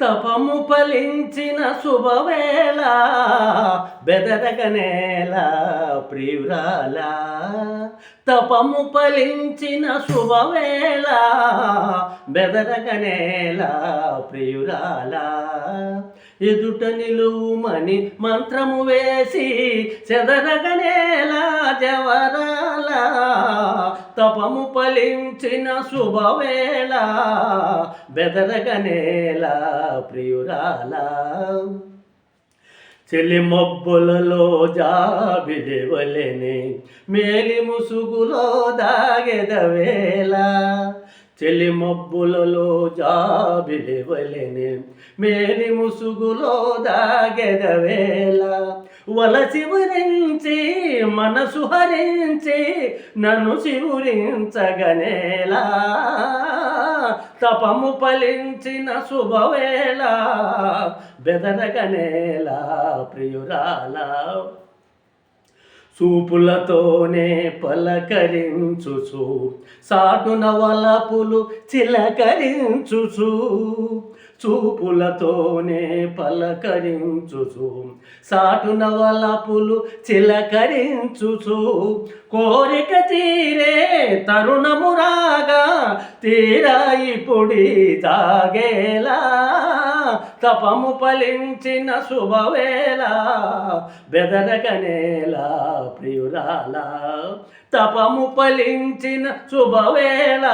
తపము ఫలించిన శుభవేళ బెదరగనేల ప్రియురాల. తపము ఫలించిన శుభవేళ బెదరగనేల ప్రియురాల. ఎదుట నిలువుమని మంత్రము వేసి చెదరగనేల జవరాల. తపము ఫలించిన శుభవేళ బెదరగనేల ప్రియురాల. చెలి మబ్బులలో జాబిలివలెని మేలి ముసుగులో దాగెదవేళ చెలి మబ్బులలో జాబిలివలెని మేలి ముసుగులో దాగెదవేళ వలసి వరించి మనసు హరించి నన్ను శివురించగనేలా తపము ఫలించిన శుభవేళ బెదరగనేలా ప్రియురాల. చూపులతోనే పలకరించుచు. సాటున వలపులు చిలకరించుచు. చూపులతోనే పలకరించుచు. సాటున వలపులు చిలకరించుచు. కోరిక తీరే తరుణము రాగా తీరాయి పొడి తాగేలా తపము ఫలించిన శుభవేళ బెదరగనేలా ప్రియురాల. తపము ఫలించిన శుభవేళ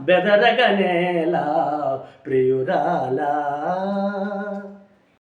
బెదరగనేలా ప్రియురాలా.